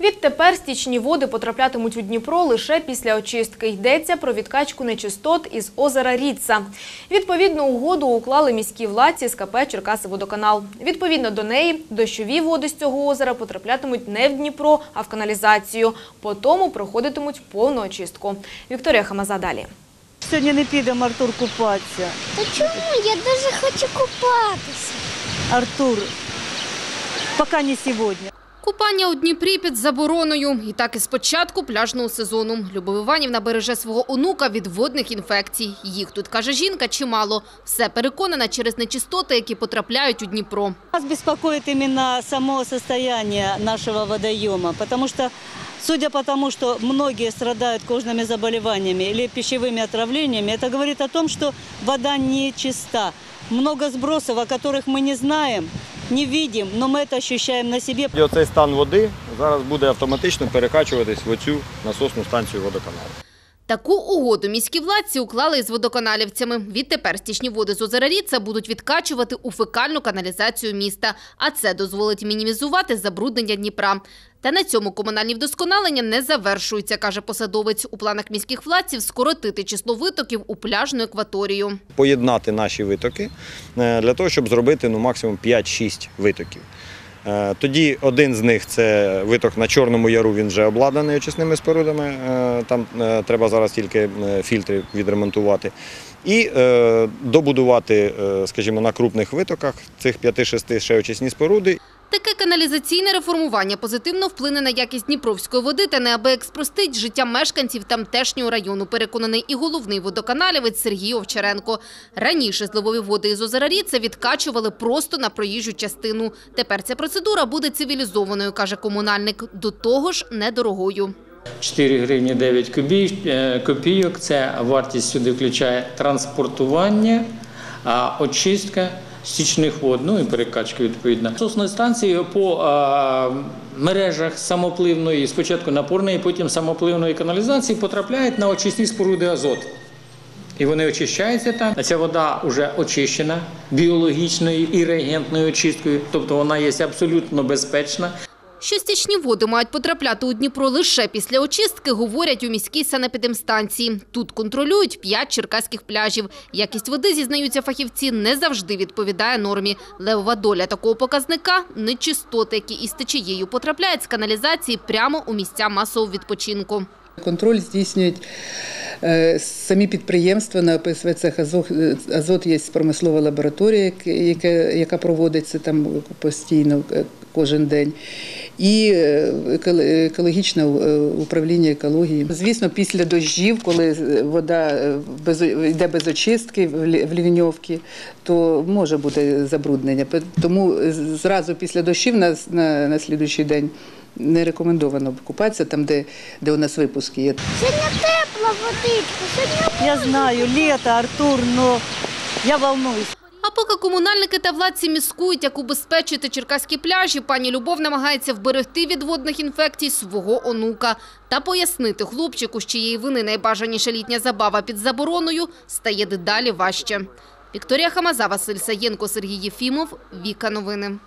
Відтепер стічні води потраплятимуть у Дніпро лише після очистки. Йдеться про відкачку нечистот із озера Ріцца. Відповідну угоду уклали міські владці з КП «Черкасиводоканал». Відповідно до неї, дощові води з цього озера потраплятимуть не в Дніпро, а в каналізацію. По тому проходитимуть повну очистку. Вікторія Хамаза далі. Сьогодні не підемо, Артур, купатися. Та чому? Я дуже хочу купатися. Артур, поки не сьогодні. Купання у Дніпрі під забороною. І так і з початку пляжного сезону. Любов Іванівна береже свого онука від водних інфекцій. Їх тут, каже жінка, чимало. Все переконана через нечистоти, які потрапляють у Дніпро. Нас беспокоит именно само состояние нашего водоема, потому что, судя по тому, что многие страдают кожными заболеваниями или пищевыми отравлениями, это говорит о том, что вода не чиста. Много сбросов, о которых мы не знаем, не видим, но мы это ощущаем на себе. Оцей стан води зараз буде автоматично перекачуватись в оцю насосну станцію водоканалу. Таку угоду міські владці уклали із водоканалівцями. Відтепер стічні води з озера Ріцца будуть відкачувати у фекальну каналізацію міста. А це дозволить мінімізувати забруднення Дніпра. Та на цьому комунальні вдосконалення не завершуються, каже посадовець. У планах міських владців скоротити число витоків у пляжну екваторію. Поєднати наші витоки е, для того, щоб зробити ну, максимум 5-6 витоків. Е, Тоді один з них це виток на Чорному Яру, він вже обладнаний очисними спорудами. е, Там е, треба зараз тільки фільтри відремонтувати. І добудувати, скажімо, на крупних витоках цих 5-6 ще очисні споруди Таке каналізаційне реформування позитивно вплине на якість дніпровської води та неабияк спростить життя мешканців тамтешнього району, переконаний і головний водоканалівець Сергій Овчаренко. Раніше зливові води із озера Ріцца відкачували просто на проїжджу частину. Тепер ця процедура буде цивілізованою, каже комунальник, до того ж недорогою. 4 гривні 9 е, копійок. Це вартість сюди включає транспортування, очистка стічних вод, ну і перекачки відповідно. Насосної станції по е, мережах самопливної, спочатку напорної, потім самопливної каналізації потрапляють на очисні споруди азот. І вони очищаються там. А ця вода вже очищена біологічною і реагентною очисткою, тобто вона є абсолютно безпечна. Що стічні води мають потрапляти у Дніпро лише після очистки, говорять у міській санепідемстанції. Тут контролюють п'ять черкаських пляжів. Якість води, зізнаються фахівці, не завжди відповідає нормі. Левова доля такого показника – нечистоти, які із течією потрапляють з каналізації прямо у місця масового відпочинку. Контроль здійснюють е, самі підприємства на ПСВ цех «Азот». Е, Азот є промислова лабораторія, яка проводиться там постійно е, кожен день. І е, екологічне е, управління екології. Звісно, після дощів, коли е, вода без, йде без очистки в лі- в лівньовці, то може бути забруднення. Тому зразу після дощів на, на, на слідуючий день не рекомендовано купатися там, де, де у нас випуски є. Сьогодні тепла водичка, сьогодні Я знаю, лето, Артур, но я волнуюсь. Поки комунальники та владці міскують, як убезпечити черкаські пляжі, пані Любов намагається вберегти від водних інфекцій свого онука. Та пояснити хлопчику, з чиєї вини найбажаніша літня забава під забороною, стає дедалі важче. Вікторія Хамаза, Василь Саєнко, Сергій Єфімов. Віка Новини.